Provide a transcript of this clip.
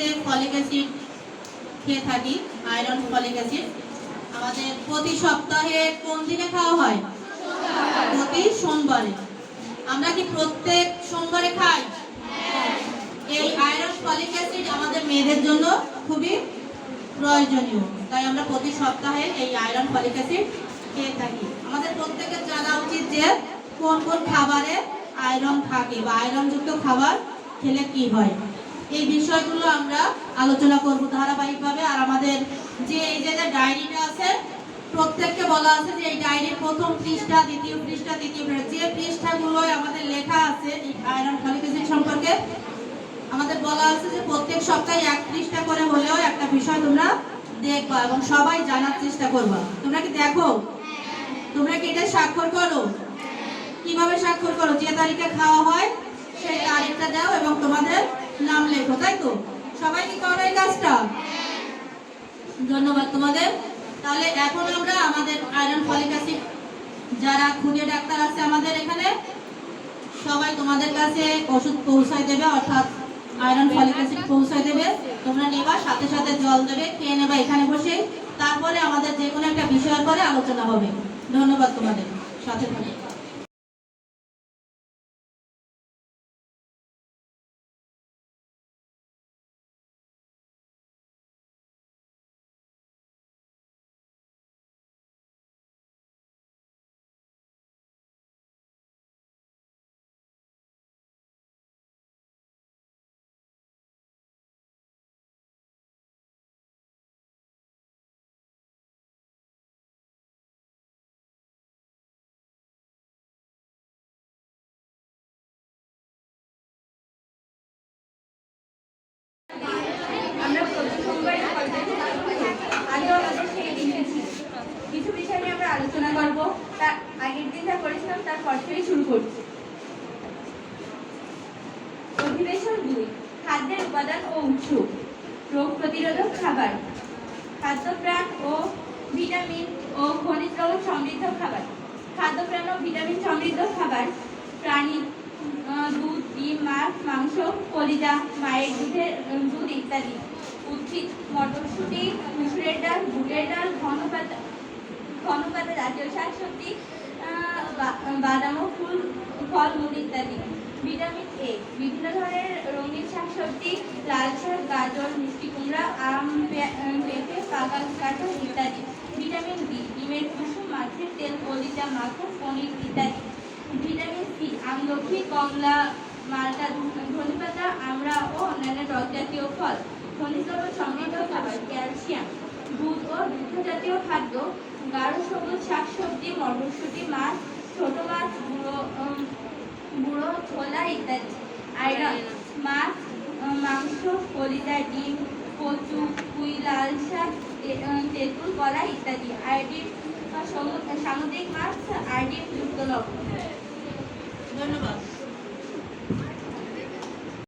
হচ্ছে folic acid খেয়ে থাকি, আয়রন ফলিক অ্যাসিড, আমাদের প্রতি সপ্তাহে কোন দিনে খাওয়া হয়? প্রতি সোমবারে। আমরা কি প্রত্যেক সোমবারে খাই? এই আয়রন ফলিক অ্যাসিড আমাদের মেয়েদের জন্য খুবই প্রয়োজনীয়। তাই আমরা প্রতি সপ্তাহে এই আয়রন ফলিক অ্যাসিড খেয়ে থাকি। আমাদের প্রত্যেকের জানা উচিত যে কোন কোন খাবারে আয়রন থাকে বা আয়রনযুক্ত খাবার খেলে কি হয়। এই বিষয়গুলো আমরা আলোচনা করব ধারাবাহিকভাবে। আর আমাদের যে এই যে ডায়েরিটা আছে, প্রত্যেককে বলা আছে যে এই ডায়েরির প্রথম পৃষ্ঠা, দ্বিতীয় পৃষ্ঠা, তৃতীয় যে পৃষ্ঠাগুলোয় আমাদের লেখা আছে এই আয়রন ফলিক সম্পর্কে, আমাদের বলা আছে যে প্রত্যেক সপ্তাহে এক পৃষ্ঠা করে হলেও একটা বিষয় তোমরা দেখবা এবং সবাই জানার চেষ্টা করবা। তোমরা কি দেখো? তোমরা কি এটা স্বাক্ষর করো? কীভাবে স্বাক্ষর করো? যে তারিখে খাওয়া হয়, সেই তারিখটা দাও এবং তোমাদের নাম লেখো, তাই তো? সবাই কি করো এই কাজটা? ধন্যবাদ তোমাদের। তাহলে এখন আমরা আমাদের আয়রন ফলিক অ্যাসিড যারা খুঁজে ডাক্তার আছে আমাদের এখানে, সবাই তোমাদের কাছে ওষুধ পৌঁছায় দেবে, অর্থাৎ আয়রন ফলিক অ্যাসিড পৌঁছায় দেবে। তোমরা নেবা, সাথে সাথে জল দেবে, খেয়ে নেবা এখানে বসে। তারপরে আমাদের যে কোনো একটা বিষয়ের পরে আলোচনা হবে। ধন্যবাদ তোমাদের। সাথে থাকো। আমরা প্রতি আগেও আমাদের সেই দিনটা কিছু বিষয় নিয়ে আমরা আলোচনা করব। তার আগের দিন যা করেছিলাম তারপর থেকে শুরু করছি। অধিবেশন দুই খাদ্যের উপাদান ও উৎস, রোগ প্রতিরোধক খাবার, খাদ্যপ্রাণ ও ভিটামিন ও খনিজ লবণ সমৃদ্ধ খাবার, খাদ্যপ্রাণ ও ভিটামিন সমৃদ্ধ খাবার, প্রাণী দুধ, ডিম, মাছ, মাংস, কলিজা, মায়ের দুধের, দুধ ইত্যাদি। উদ্ভিদ, মটরশুঁটি, মুসুরের ডাল বুটের ডাল ঘন পাতা ঘন পাতা জাতীয় শাকসবজি বাদাম ও ফুল, ফলমূল ইত্যাদি। ভিটামিন এ, বিভিন্ন ধরনের রঙিন শাকসবজি, লাল শাক, গাজর, মিষ্টি কুমড়া, আম পেঁপে পাকা কাঁঠাল ইত্যাদি। ভিটামিন বি, ডিমের কুসুম, মাছের তেল, কলিজা, মাখন, পনির ইত্যাদি। ভিটামিন সি আমলকি কমলা, মালটা ধনেপাতা, আমড়া ও অন্যান্য জাতীয় ফল। খনিজ লবণ সমৃদ্ধ খাবার, ক্যালসিয়াম, দুধ ও দুগ্ধ জাতীয় খাদ্য, গাঢ় সবুজ শাকসবজি, মটরশুঁটি, মাছ, ছোট মাছ, গুঁড়ো গুঁড়ো, ছোলা ইত্যাদি। আয়রন, মাছ মাংস কলিজা ডিম, কচু, পুঁই, লাল শাক তেঁতুল, কলা ইত্যাদি। আয়োডিন, সামুদ্রিক মাছ, আয়োডিন যুক্ত লবণ। ধন্যবাদ।